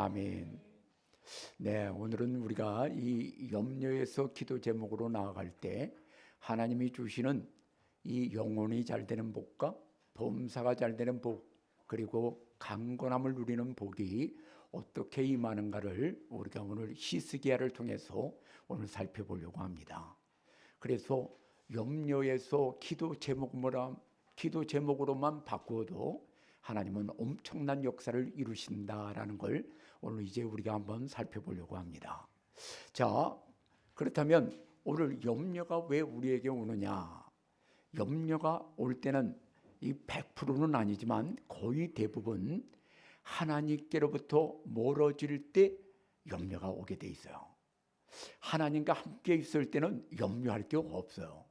아멘. 네, 오늘은 우리가 이 염려에서 기도 제목으로 나아갈 때 하나님이 주시는 이 영혼이 잘 되는 복과 범사가 잘 되는 복 그리고 강건함을 누리는 복이 어떻게 임하는가를 우리가 오늘 히스기야를 통해서 오늘 살펴보려고 합니다. 그래서 염려에서 기도 제목으로 기도 제목으로만 바꾸어도 하나님은 엄청난 역사를 이루신다라는 걸 오늘 이제 우리가 한번 살펴보려고 합니다. 자, 그렇다면 오늘 염려가 왜 우리에게 오느냐? 염려가 올 때는 이 100%는 아니지만 거의 대부분 하나님께로부터 멀어질 때 염려가 오게 돼 있어요. 하나님과 함께 있을 때는 염려할 게 없어요.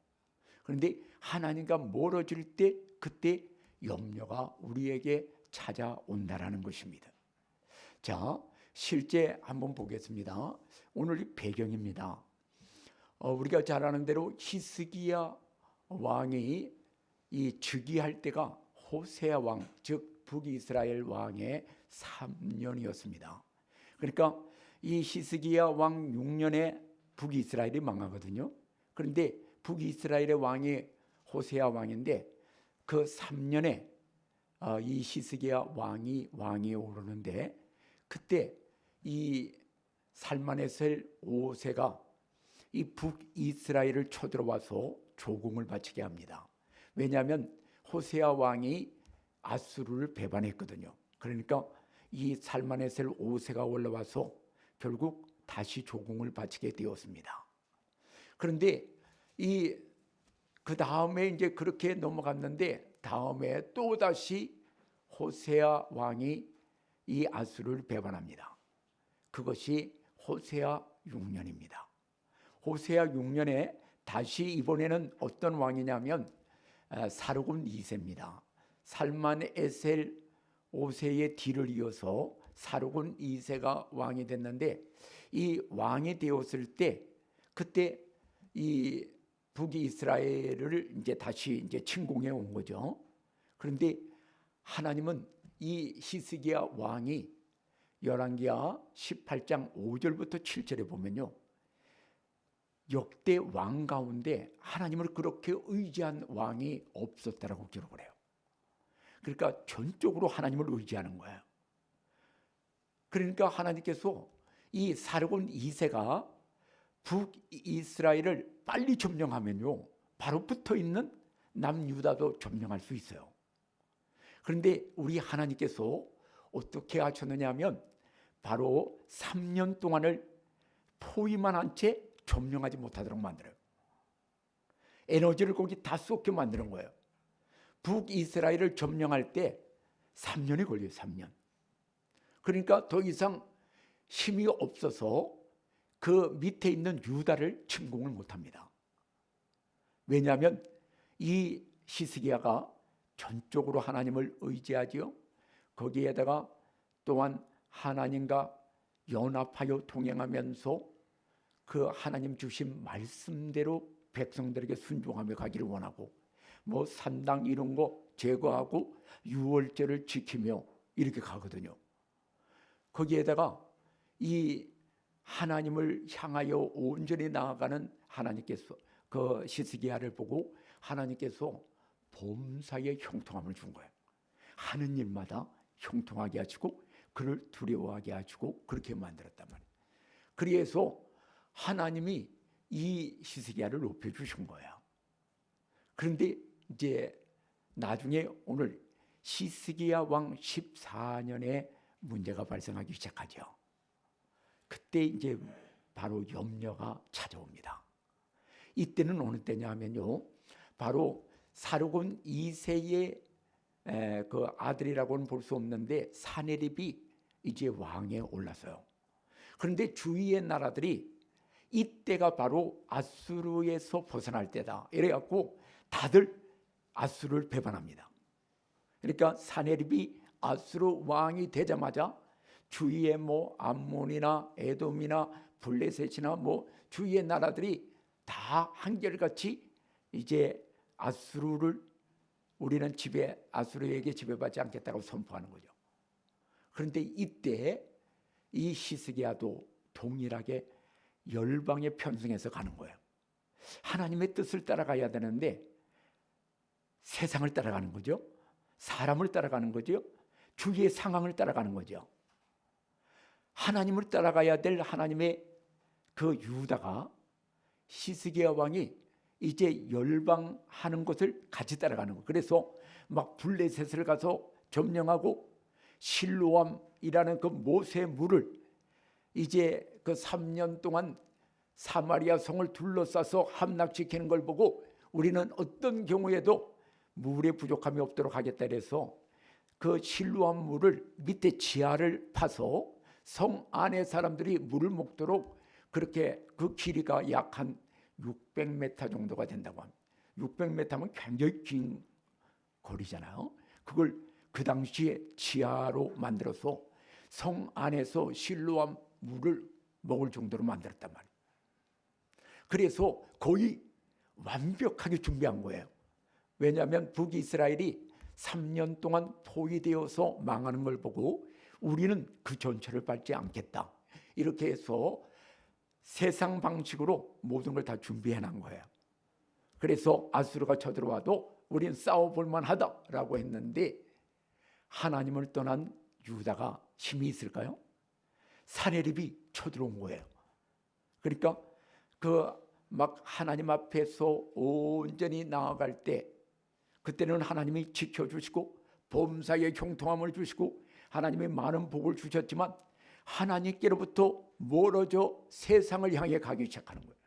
그런데 하나님과 멀어질 때 그때 염려가 우리에게 찾아온다라는 것입니다. 자, 실제 한번 보겠습니다. 오늘 이 배경입니다. 어, 우리가 잘 아는 대로 히스기야 왕이 이 즉위할 때가 호세아 왕, 즉 북이스라엘 왕의 3년이었습니다. 그러니까 이 히스기야 왕 6년에 북이스라엘이 망하거든요. 그런데 북이스라엘의 왕이 호세아 왕인데 그 3년에 어, 이 히스기야 왕이 왕이 오르는데 그때 이 살만에셀 5세가 이 북이스라엘을 쳐들어와서 조공을 바치게 합니다. 왜냐하면 호세아 왕이 아수르를 배반했거든요. 그러니까 이 살만에셀 5세가 올라와서 결국 다시 조공을 바치게 되었습니다. 그런데 이 그 다음에 이제 그렇게 넘어갔는데 다음에 또 다시 호세아 왕이 이 아수르를 배반합니다. 그것이 호세아 6년입니다. 호세아 6년에 다시 이번에는 어떤 왕이냐면 사르곤 2세입니다. 살만 에셀 5세의 뒤를 이어서 사르곤 2세가 왕이 됐는데 이 왕이 되었을 때 그때 이 북이스라엘을 이제 다시 이제 침공해 온 거죠. 그런데 하나님은 이 히스기야 왕이 열왕기야 18장 5절부터 7절에 보면요. 역대 왕 가운데 하나님을 그렇게 의지한 왕이 없었다라고 기록을 해요. 그러니까 전적으로 하나님을 의지하는 거예요. 그러니까 하나님께서 이 사르곤 2세가 북이스라엘을 빨리 점령하면요. 바로 붙어 있는 남유다도 점령할 수 있어요. 그런데 우리 하나님께서 어떻게 하셨느냐 하면 바로 3년 동안을 포위만 한 채 점령하지 못하도록 만들어요. 에너지를 거기 다 쏟게 만드는 거예요. 북이스라엘을 점령할 때 3년이 걸려요. 3년. 그러니까 더 이상 힘이 없어서 그 밑에 있는 유다를 침공을 못합니다. 왜냐하면 이 히스기야가 전적으로 하나님을 의지하지요. 거기에다가 또한 하나님과 연합하여 동행하면서 그 하나님 주신 말씀대로 백성들에게 순종하며 가기를 원하고 뭐 산당 이런 거 제거하고 유월절을 지키며 이렇게 가거든요. 거기에다가 이 하나님을 향하여 온전히 나아가는 하나님께서 그 시스기야를 보고 하나님께서 범사의 형통함을 준 거예요. 하는 일마다 형통하게 하시고 그를 두려워하게 하시고 그렇게 만들었단 말이에요. 그래서 하나님이 이 시스기야를 높여 주신 거예요. 그런데 이제 나중에 오늘 시스기야 왕 14년에 문제가 발생하기 시작하죠. 그때 이제 바로 염려가 찾아옵니다. 이때는 어느 때냐 하면요. 바로 사르곤 2세의 그 아들이라고는 볼 수 없는데 사네립이 이제 왕에 올라서요. 그런데 주위의 나라들이 이때가 바로 아수르에서 벗어날 때다. 이래갖고 다들 아수르를 배반합니다. 그러니까 사네립이 아수르 왕이 되자마자 주위의 뭐 암몬이나 에돔이나 블레셋이나 뭐 주위의 나라들이 다 한결같이 이제 아수르를 우리는 집에 아수르에게 지배받지 않겠다고 선포하는 거죠. 그런데 이때 이 히스기야도 동일하게 열방에 편승해서 가는 거예요. 하나님의 뜻을 따라가야 되는데 세상을 따라가는 거죠. 사람을 따라가는 거죠. 주위의 상황을 따라가는 거죠. 하나님을 따라가야 될 하나님의 그 유다가 시스기야 왕이 이제 열방하는 것을 같이 따라가는 거. 그래서 막 블레셋을 가서 점령하고 실로암이라는 그 모세 물을 이제 그 3년 동안 사마리아 성을 둘러싸서 함락시키는 걸 보고 우리는 어떤 경우에도 물의 부족함이 없도록 하겠다 그래서 그 실로암 물을 밑에 지하를 파서 성 안에 사람들이 물을 먹도록 그렇게 그 길이가 약한 600m 정도가 된다고 합니다. 600m면 굉장히 긴 거리잖아요. 그걸 그 당시에 지하로 만들어서 성 안에서 실로암 물을 먹을 정도로 만들었단 말이에요. 그래서 거의 완벽하게 준비한 거예요. 왜냐하면 북이스라엘이 3년 동안 포위되어서 망하는 걸 보고 우리는 그 전철을 밟지 않겠다. 이렇게 해서 세상 방식으로 모든 걸 다 준비해 놓은 거예요. 그래서 아수르가 쳐들어와도 우리는 싸워볼 만하다라고 했는데 하나님을 떠난 유다가 힘이 있을까요? 사내립이 쳐들어온 거예요. 그러니까 그 막 하나님 앞에서 온전히 나아갈 때 그때는 하나님이 지켜주시고 범사의 형통함을 주시고 하나님의 많은 복을 주셨지만 하나님께로부터 멀어져 세상을 향해 가기 시작하는 거예요.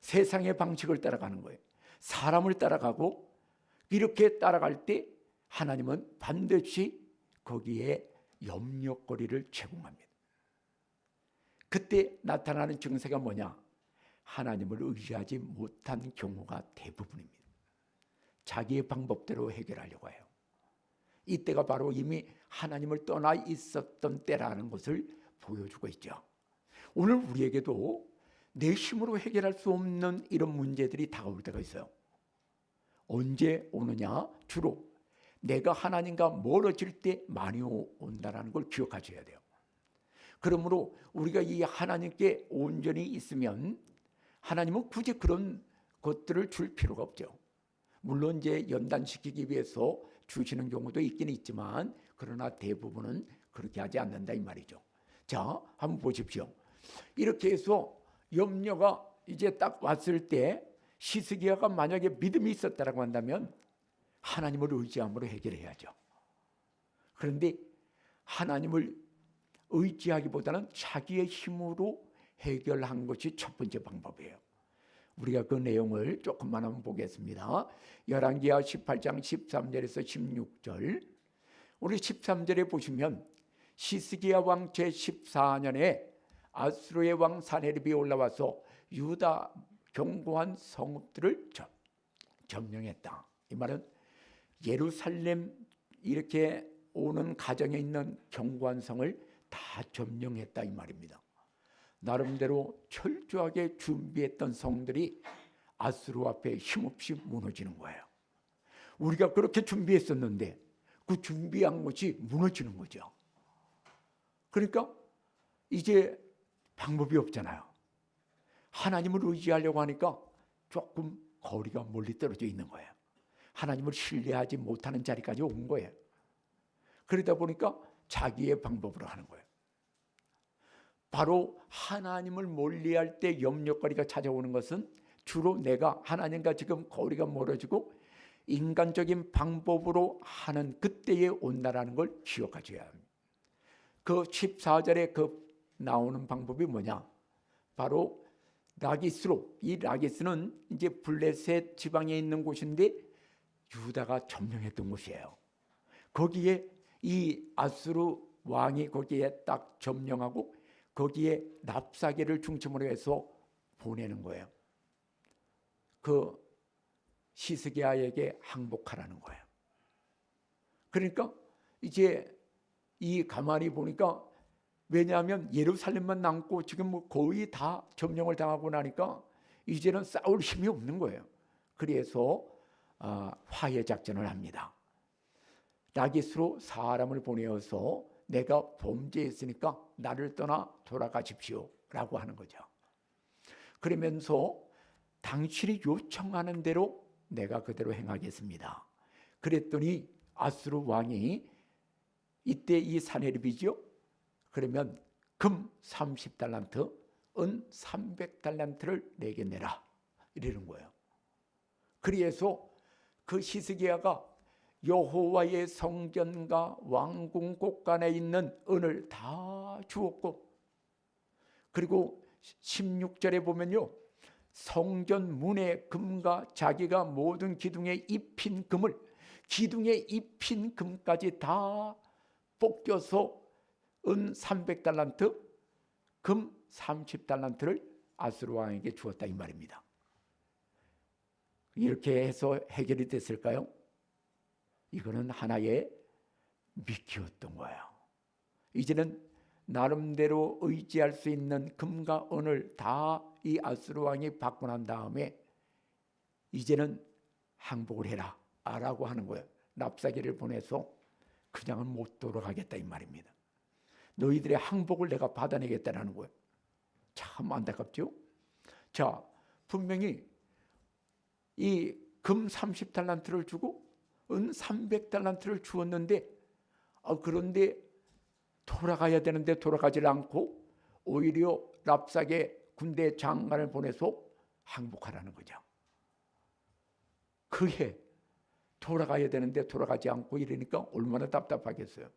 세상의 방식을 따라가는 거예요. 사람을 따라가고 이렇게 따라갈 때 하나님은 반드시 거기에 염려거리를 제공합니다. 그때 나타나는 증세가 뭐냐? 하나님을 의지하지 못한 경우가 대부분입니다. 자기의 방법대로 해결하려고 해요. 이때가 바로 이미 하나님을 떠나 있었던 때라는 것을 보여주고 있죠. 오늘 우리에게도 내 힘으로 해결할 수 없는 이런 문제들이 다가올 때가 있어요. 언제 오느냐? 주로 내가 하나님과 멀어질 때 많이 온다라는 걸 기억하셔야 돼요. 그러므로 우리가 이 하나님께 온전히 있으면 하나님은 굳이 그런 것들을 줄 필요가 없죠. 물론 이제 연단시키기 위해서 주시는 경우도 있긴 있지만 그러나 대부분은 그렇게 하지 않는다 이 말이죠. 자, 한번 보십시오. 이렇게 해서 염려가 이제 딱 왔을 때 시스기야가 만약에 믿음이 있었다라고 한다면 하나님을 의지함으로 해결해야죠. 그런데 하나님을 의지하기보다는 자기의 힘으로 해결한 것이 첫 번째 방법이에요. 우리가 그 내용을 조금만 한번 보겠습니다. 열왕기하 18장 13절에서 16절. 우리 13절에 보시면 시스기야 왕 제14년에 아수르의 왕 사네립이 올라와서 유다 견고한 성읍들을 점령했다. 이 말은 예루살렘 이렇게 오는 가정에 있는 견고한 성을 다 점령했다 이 말입니다. 나름대로 철저하게 준비했던 성들이 아수르 앞에 힘없이 무너지는 거예요. 우리가 그렇게 준비했었는데 그 준비한 것이 무너지는 거죠. 그러니까 이제 방법이 없잖아요. 하나님을 의지하려고 하니까 조금 거리가 멀리 떨어져 있는 거예요. 하나님을 신뢰하지 못하는 자리까지 온 거예요. 그러다 보니까 자기의 방법으로 하는 거예요. 바로 하나님을 멀리할 때 염려거리가 찾아오는 것은 주로 내가 하나님과 지금 거리가 멀어지고 인간적인 방법으로 하는 그때에 온다라는 걸 기억하셔야 합니다. 그 14절에 그 나오는 방법이 뭐냐? 바로 라기스로 이 라기스는 이제 블레셋 지방에 있는 곳인데 유다가 점령했던 곳이에요. 거기에 이 아수르 왕이 거기에 딱 점령하고 거기에 납사계를 중심으로 해서 보내는 거예요. 그 시스기야에게 항복하라는 거예요. 그러니까 이제 이 가만히 보니까 왜냐하면 예루살렘만 남고 지금 뭐 거의 다 점령을 당하고 나니까 이제는 싸울 힘이 없는 거예요. 그래서 아, 화해 작전을 합니다. 라기스로 사람을 보내어서 내가 범죄했으니까 나를 떠나 돌아가십시오 라고 하는 거죠. 그러면서 당신이 요청하는 대로 내가 그대로 행하겠습니다. 그랬더니 아수르 왕이 이때 이 사내립이죠. 그러면 금 30달란트, 은 300달란트를 내게 내라. 이러는 거예요. 그래서 그 시스기야가 여호와의 성전과 왕궁 곳간에 있는 은을 다 주었고 그리고 16절에 보면요. 성전 문의 금과 자기가 모든 기둥에 입힌 금을 기둥에 입힌 금까지 다 뽑겨서 은 300달란트, 금 30달란트를 아수르 왕에게 주었다 이 말입니다. 이렇게 해서 해결이 됐을까요? 이거는 하나의 미끼였던 거예요. 이제는 나름대로 의지할 수 있는 금과 은을 다 이 아수르 왕이 받고 난 다음에 이제는 항복을 해라 라고 하는 거예요. 납사기를 보내서 그냥은 못 돌아가겠다 이 말입니다. 너희들의 항복을 내가 받아내겠다라는 거예요. 참 안타깝죠? 자, 분명히 이 금 30달란트를 주고 은 300달란트를 주었는데 아, 그런데 돌아가야 되는데 돌아가질 않고 오히려 랍삭의 군대 장관을 보내서 항복하라는 거죠. 그게 돌아가야 되는데 돌아가지 않고 이러니까 얼마나 답답하겠어요.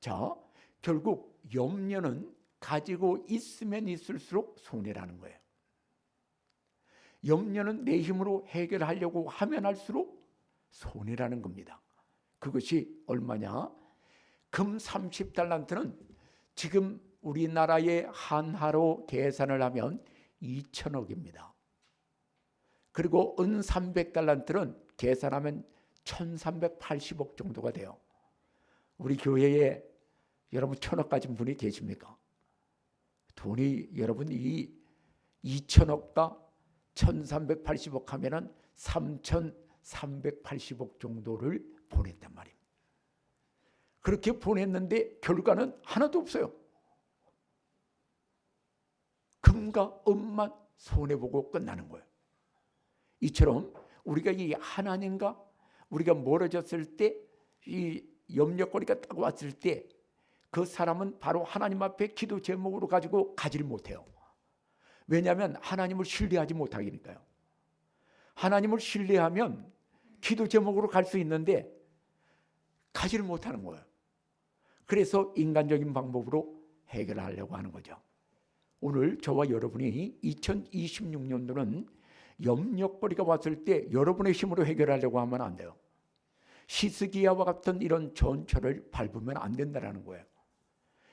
자, 결국 염려는 가지고 있으면 있을수록 손해라는 거예요. 염려는 내 힘으로 해결하려고 하면 할수록 손해라는 겁니다. 그것이 얼마냐? 금 30달란트는 지금 우리나라의 한화로 계산을 하면 2천억입니다. 그리고 은 300달란트는 계산하면 1380억 정도가 돼요. 우리 교회에 여러분 천억 가진 분이 계십니까? 돈이 여러분 이 2천억과 1380억 하면은 3380억 정도를 보냈단 말입니다. 그렇게 보냈는데 결과는 하나도 없어요. 금과 은만 손해보고 끝나는 거예요. 이처럼 우리가 이 하나님과 우리가 멀어졌을 때 이 염려거리가 딱 왔을 때 그 사람은 바로 하나님 앞에 기도 제목으로 가지고 가지를 못해요. 왜냐하면 하나님을 신뢰하지 못하니까요. 하나님을 신뢰하면 기도 제목으로 갈 수 있는데 가지를 못하는 거예요. 그래서 인간적인 방법으로 해결하려고 하는 거죠. 오늘 저와 여러분이 2026년도는 염려거리가 왔을 때 여러분의 힘으로 해결하려고 하면 안 돼요. 시스기야와 같은 이런 전철을 밟으면 안 된다는 거예요.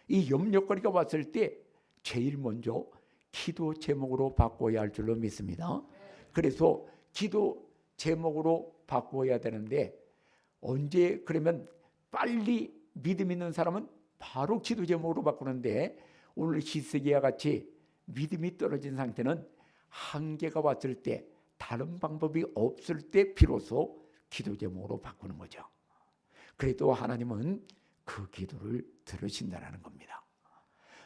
이 염려거리가 왔을 때 제일 먼저 기도 제목으로 바꿔야 할 줄로 믿습니다. 그래서 기도 제목으로 바꿔야 되는데 언제 그러면 빨리 믿음 있는 사람은 바로 기도 제목으로 바꾸는데 오늘 시스기야 같이 믿음이 떨어진 상태는 한계가 왔을 때 다른 방법이 없을 때 비로소 기도 제목으로 바꾸는 거죠. 그래도 하나님은 그 기도를 들으신다는 겁니다.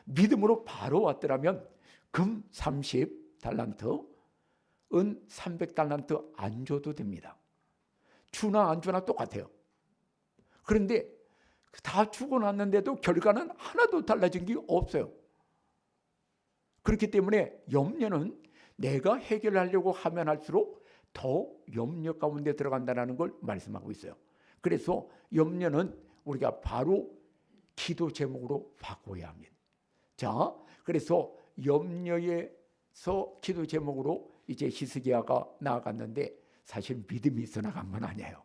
믿음으로 바로 왔더라면 금 30 달란트, 은 300달란트 안 줘도 됩니다. 주나 안 주나 똑같아요. 그런데 다 주고 났는데도 결과는 하나도 달라진 게 없어요. 그렇기 때문에 염려는 내가 해결하려고 하면 할수록 더 염려 가운데 들어간다는 걸 말씀하고 있어요. 그래서 염려는 우리가 바로 기도 제목으로 바꿔야 합니다. 자, 그래서 염려에서 기도 제목으로 이제 히스기야가 나아갔는데 사실 믿음이 있어 나간 건 아니에요.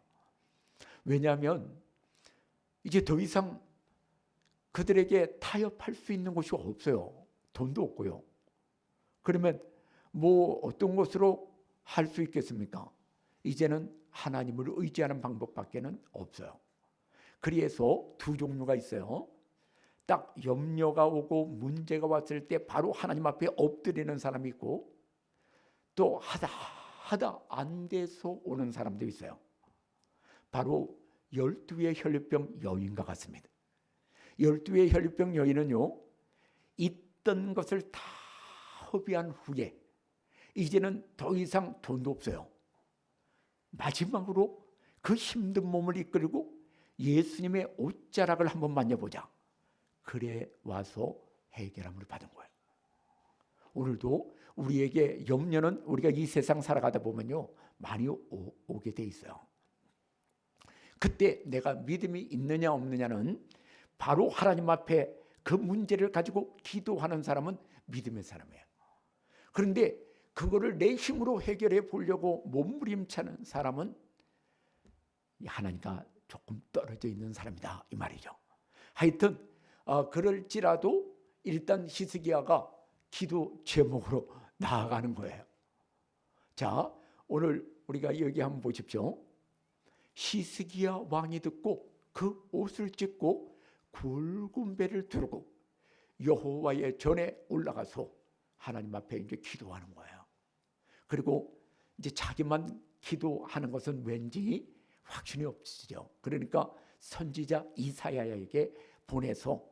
왜냐하면 이제 더 이상 그들에게 타협할 수 있는 곳이 없어요. 돈도 없고요. 그러면 뭐 어떤 것으로 할 수 있겠습니까? 이제는 하나님을 의지하는 방법밖에는 없어요. 그래서 두 종류가 있어요. 딱 염려가 오고 문제가 왔을 때 바로 하나님 앞에 엎드리는 사람이 있고 또 하다 하다 안 돼서 오는 사람도 있어요. 바로 열두의 혈류병 여인과 같습니다. 열두의 혈병 여인은요 있던 것을 다 허비한 후에 이제는 더 이상 돈도 없어요. 마지막으로 그 힘든 몸을 이끌고 예수님의 옷자락을 한번 만져보자. 그래 와서 해결함을 받은 거예요. 오늘도 우리에게 염려는 우리가 이 세상 살아가다 보면요 많이 오, 오게 돼 있어요. 그때 내가 믿음이 있느냐 없느냐는 바로 하나님 앞에 그 문제를 가지고 기도하는 사람은 믿음의 사람이에요. 그런데 그거를 내 힘으로 해결해 보려고 몸부림치는 사람은 하나님과 조금 떨어져 있는 사람이다 이 말이죠. 하여튼 어, 그럴지라도 일단 히스기야가 기도 제목으로 나아가는 거예요. 자 오늘 우리가 여기 한번 보십시오. 히스기야 왕이 듣고 그 옷을 찢고 굵은 배를 두르고 여호와의 전에 올라가서 하나님 앞에 이제 기도하는 거예요. 그리고 이제 자기만 기도하는 것은 왠지 확신이 없으죠. 그러니까 선지자 이사야에게 보내서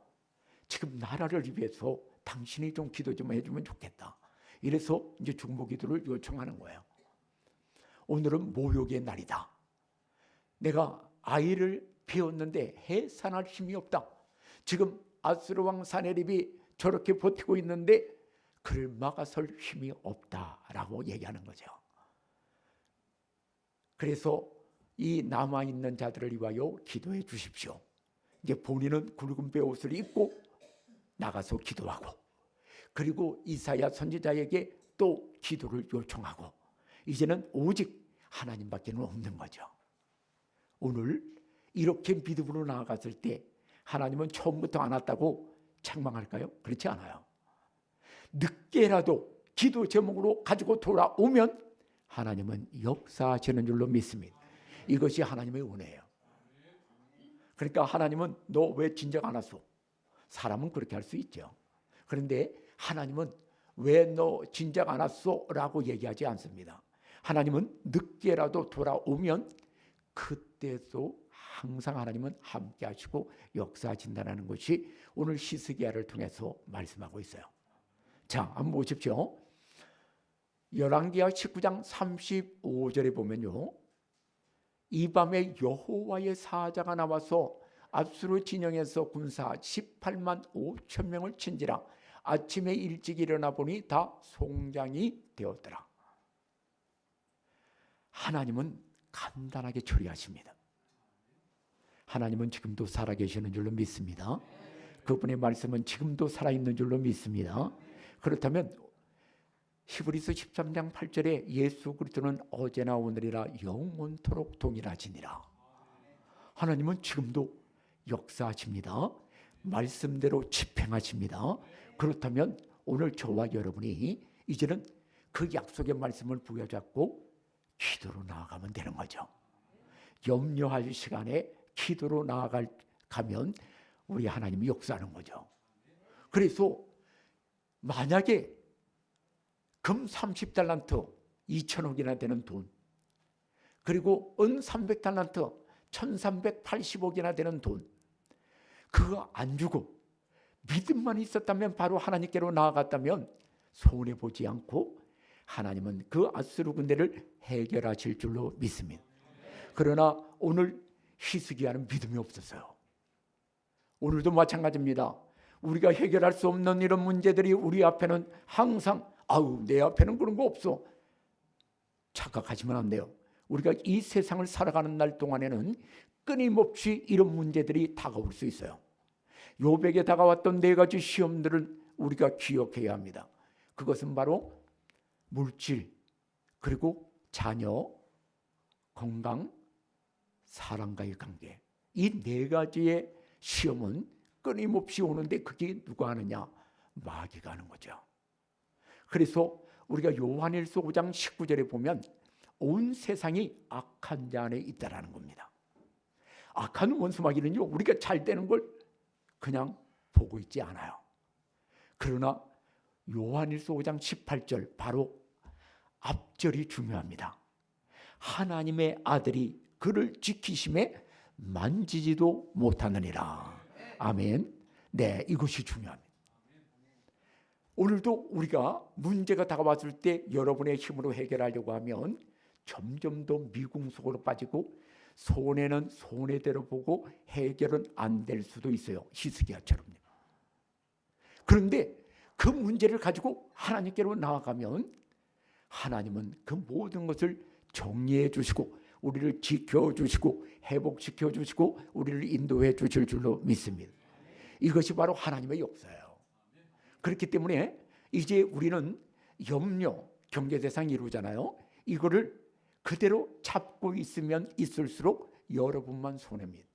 지금 나라를 위해서 당신이 좀 기도 좀 해주면 좋겠다. 이래서 이제 중보 기도를 요청하는 거예요. 오늘은 모욕의 날이다. 내가 아이를 비웠는데 해산할 힘이 없다. 지금 아스르 왕 사네립이 저렇게 버티고 있는데 그를 막아설 힘이 없다라고 얘기하는 거죠. 그래서 이 남아 있는 자들을 위하여 기도해 주십시오. 이제 본인은 굵은 배 옷을 입고 나가서 기도하고 그리고 이사야 선지자에게 또 기도를 요청하고 이제는 오직 하나님밖에는 없는 거죠. 오늘 이렇게 믿음으로 나아갔을 때 하나님은 처음부터 안 왔다고 책망할까요? 그렇지 않아요. 늦게라도 기도 제목으로 가지고 돌아오면 하나님은 역사하시는 줄로 믿습니다. 이것이 하나님의 은혜예요. 그러니까 하나님은 너 왜 진작 안 왔어? 사람은 그렇게 할 수 있죠. 그런데 하나님은 왜 너 진작 안 왔어? 라고 얘기하지 않습니다. 하나님은 늦게라도 돌아오면 그때도 항상 하나님은 함께 하시고 역사하신다는 것이 오늘 시스기야를 통해서 말씀하고 있어요. 자, 한번 보십시오. 열왕기하 19장 35절에 보면요. 이 밤에 여호와의 사자가 나와서 압수르 진영에서 군사 18만 5천 명을 친지라 아침에 일찍 일어나 보니 다 송장이 되었더라. 하나님은 간단하게 처리하십니다. 하나님은 지금도 살아계시는 줄로 믿습니다. 그분의 말씀은 지금도 살아있는 줄로 믿습니다. 그렇다면 히브리서 13장 8절에 예수 그리스도는 어제나 오늘이라 영원토록 동일하시니라. 하나님은 지금도 역사하십니다. 말씀대로 집행하십니다. 그렇다면 오늘 저와 여러분이 이제는 그 약속의 말씀을 부여잡고 기도로 나아가면 되는 거죠. 염려할 시간에 기도로 나아갈 가면 우리 하나님이 역사하는 거죠. 그래서 만약에 금 30달란트 2천억이나 되는 돈 그리고 은 300달란트 1380억이나 되는 돈 그거 안 주고 믿음만 있었다면 바로 하나님께로 나아갔다면 손해 보지 않고 하나님은 그 아수르 군대를 해결하실 줄로 믿습니다. 그러나 오늘 히스기야는 믿음이 없었어요. 오늘도 마찬가지입니다. 우리가 해결할 수 없는 이런 문제들이 우리 앞에는 항상 아우 내 앞에는 그런 거 없어. 착각하시면 안 돼요. 우리가 이 세상을 살아가는 날 동안에는 끊임없이 이런 문제들이 다가올 수 있어요. 요백에 다가왔던 네 가지 시험들을 우리가 기억해야 합니다. 그것은 바로 물질, 그리고 자녀, 건강, 사람과의 관계. 이 네 가지의 시험은 끊임없이 오는데 그게 누가 하느냐? 마귀가 하는 거죠. 그래서 우리가 요한일서 5장 19절에 보면 온 세상이 악한 자 안에 있다라는 겁니다. 악한 원수 마귀는요 우리가 잘 되는 걸 그냥 보고 있지 않아요. 그러나 요한일서 5장 18절 바로 앞절이 중요합니다. 하나님의 아들이 그를 지키심에 만지지도 못하느니라. 아멘. 네, 이것이 중요합니다. 오늘도 우리가 문제가 다가왔을 때 여러분의 힘으로 해결하려고 하면 점점 더 미궁 속으로 빠지고 손해는 손해대로 보고 해결은 안 될 수도 있어요. 히스기야처럼요. 그런데 그 문제를 가지고 하나님께로 나아가면 하나님은 그 모든 것을 정리해 주시고 우리를 지켜 주시고 회복시켜 주시고 우리를 인도해 주실 줄로 믿습니다. 이것이 바로 하나님의 역사예요. 그렇기 때문에 이제 우리는 염려, 경계 대상 이루잖아요. 이거를 그대로 잡고 있으면 있을수록 여러분만 손해입니다.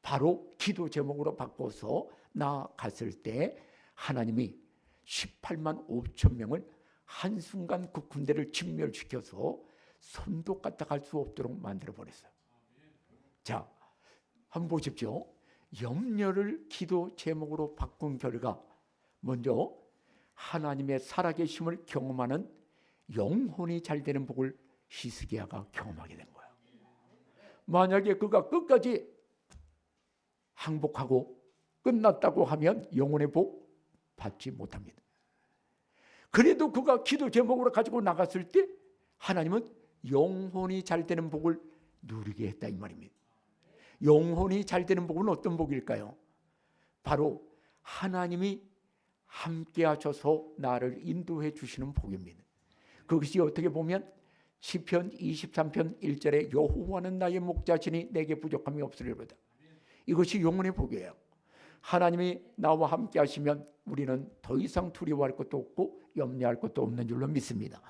바로 기도 제목으로 바꿔서 나아갔을 때 하나님이 18만 5천 명을 한순간 그 군대를 진멸시켜서 손도 까딱할 수 없도록 만들어 버렸어요. 자, 한번 보십시오. 염려를 기도 제목으로 바꾼 결과 먼저 하나님의 살아계심을 경험하는 영혼이 잘 되는 복을 히스기야가 경험하게 된 거예요. 만약에 그가 끝까지 항복하고 끝났다고 하면 영혼의 복 받지 못합니다. 그래도 그가 기도 제목으로 가지고 나갔을 때 하나님은 영혼이 잘 되는 복을 누리게 했다 이 말입니다. 영혼이 잘 되는 복은 어떤 복일까요? 바로 하나님이 함께 하셔서 나를 인도해 주시는 복입니다. 그것이 어떻게 보면 시편 23편 1절에 여호와는 나의 목자시니 내게 부족함이 없으리로다. 이것이 영혼의 복이에요. 하나님이 나와 함께 하시면 우리는 더 이상 두려워할 것도 없고 염려할 것도 없는 줄로 믿습니다.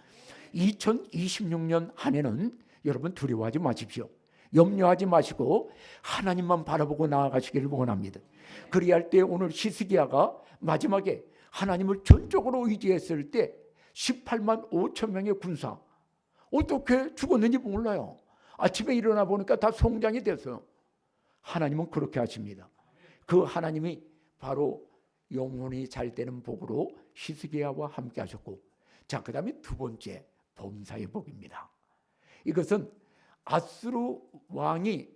2026년 한 해는 여러분 두려워하지 마십시오. 염려하지 마시고 하나님만 바라보고 나아가시기를 원합니다. 그리할 때 오늘 시스기야가 마지막에 하나님을 전적으로 의지했을 때 18만 5천 명의 군사 어떻게 죽었는지 몰라요. 아침에 일어나 보니까 다 송장이 됐어요. 하나님은 그렇게 하십니다. 그 하나님이 바로 영혼이 잘 되는 복으로 히스기야와 함께 하셨고 자 그다음에 두 번째 범사의 복입니다. 이것은 아스루 왕이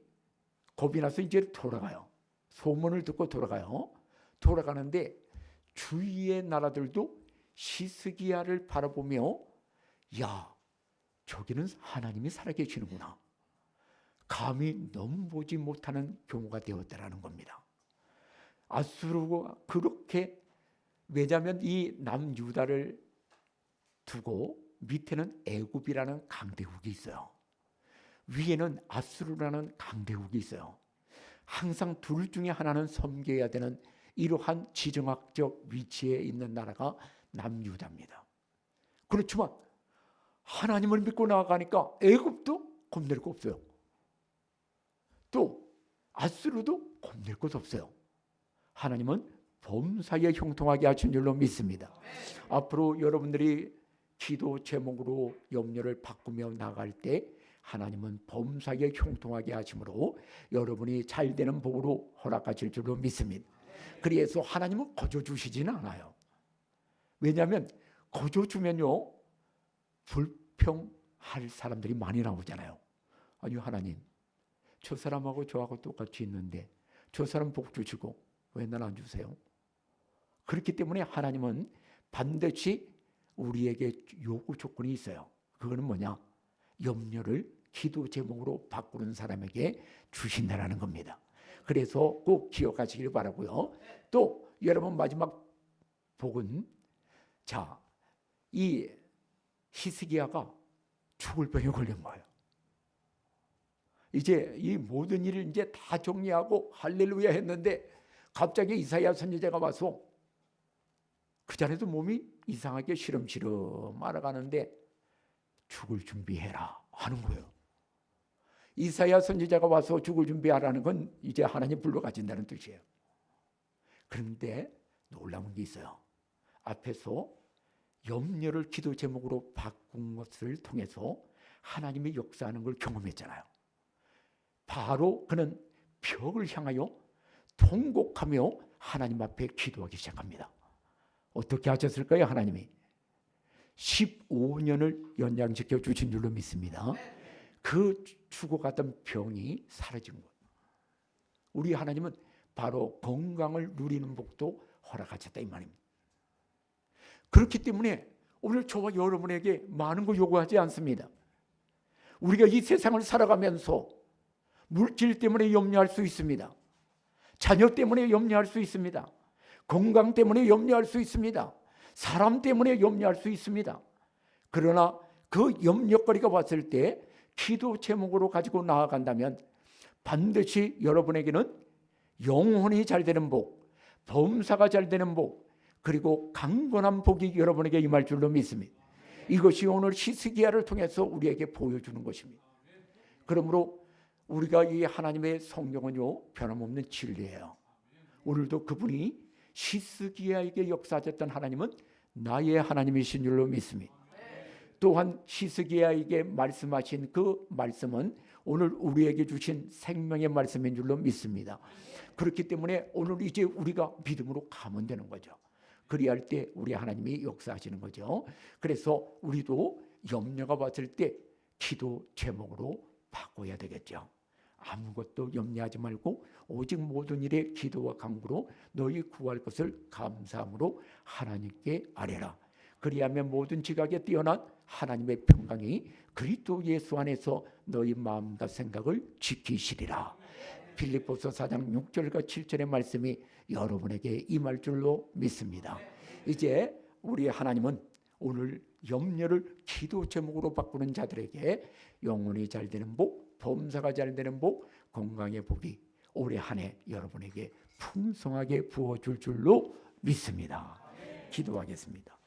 겁이 나서 이제 돌아가요. 소문을 듣고 돌아가요. 돌아가는데 주위의 나라들도 시스기야를 바라보며 야 저기는 하나님이 살아계시는구나. 감히 넘보지 못하는 경우가 되었다라는 겁니다. 아수르가 그렇게 왜냐하면 이 남유다를 두고 밑에는 애굽이라는 강대국이 있어요. 위에는 아수르라는 강대국이 있어요. 항상 둘 중에 하나는 섬겨야 되는 이러한 지정학적 위치에 있는 나라가 남유다입니다. 그렇지만 하나님을 믿고 나아가니까 애굽도 겁낼 거 없어요. 또 아수르도 겁낼 것 없어요. 하나님은 범사에 형통하게 하신 줄로 믿습니다. 앞으로 여러분들이 기도 제목으로 염려를 바꾸며 나갈 때 하나님은 범사에 형통하게 하심으로 여러분이 잘 되는 복으로 허락하실 줄로 믿습니다. 그래서 하나님은 거저 주시지는 않아요. 왜냐하면 거저 주면요 불평할 사람들이 많이 나오잖아요. 아니 하나님 저 사람하고 저하고 똑같이 있는데 저 사람 복 주시고 왜 난 안 주세요? 그렇기 때문에 하나님은 반드시 우리에게 요구 조건이 있어요. 그거는 뭐냐? 염려를 기도 제목으로 바꾸는 사람에게 주신다라는 겁니다. 그래서 꼭 기억하시길 바라고요. 또 여러분 마지막 복은 자, 이 히스기야가 죽을 병에 걸린 거예요. 이제 이 모든 일을 이제 다 정리하고 할렐루야 했는데 갑자기 이사야 선지자가 와서 그 전에도 몸이 이상하게 시름시름 알아가는데 죽을 준비해라 하는 거예요. 이사야 선지자가 와서 죽을 준비하라는 건 이제 하나님 불러가진다는 뜻이에요. 그런데 놀라운 게 있어요. 앞에서 염려를 기도 제목으로 바꾼 것을 통해서 하나님의 역사하는 걸 경험했잖아요. 바로 그는 벽을 향하여 통곡하며 하나님 앞에 기도하기 시작합니다. 어떻게 하셨을까요, 하나님이? 15년을 연장시켜 주신 줄로 믿습니다. 그 죽어갔던 병이 사라진 거예요. 우리 하나님은 바로 건강을 누리는 복도 허락하셨다 이 말입니다. 그렇기 때문에 오늘 저와 여러분에게 많은 거 요구하지 않습니다. 우리가 이 세상을 살아가면서 물질 때문에 염려할 수 있습니다. 자녀 때문에 염려할 수 있습니다. 건강 때문에 염려할 수 있습니다. 사람 때문에 염려할 수 있습니다. 그러나 그 염려거리가 왔을 때 기도 제목으로 가지고 나아간다면 반드시 여러분에게는 영혼이 잘 되는 복, 범사가 잘 되는 복, 그리고 강건한 복이 여러분에게 임할 줄로 믿습니다. 이것이 오늘 히스기야를 통해서 우리에게 보여주는 것입니다. 그러므로 우리가 이 하나님의 성령은요 변함없는 진리예요. 오늘도 그분이 히스기야에게 역사하셨던 하나님은 나의 하나님이신 줄로 믿습니다. 또한 히스기야에게 말씀하신 그 말씀은 오늘 우리에게 주신 생명의 말씀인 줄로 믿습니다. 그렇기 때문에 오늘 이제 우리가 믿음으로 가면 되는 거죠. 그리할 때 우리 하나님이 역사하시는 거죠. 그래서 우리도 염려가 왔을 때 기도 제목으로 바꿔야 되겠죠. 아무것도 염려하지 말고 오직 모든 일에 기도와 간구로 너희 구할 것을 감사함으로 하나님께 아뢰라. 그리하면 모든 지각에 뛰어난 하나님의 평강이 그리스도 예수 안에서 너희 마음과 생각을 지키시리라. 빌립보서 4장 6절과 7절의 말씀이 여러분에게 임할 줄로 믿습니다. 이제 우리 하나님은 오늘 염려를 기도 제목으로 바꾸는 자들에게 영혼이 잘 되는 복, 범사가 잘 되는 복, 건강의 복이 올해 한 해 여러분에게 풍성하게 부어줄 줄로 믿습니다. 기도하겠습니다.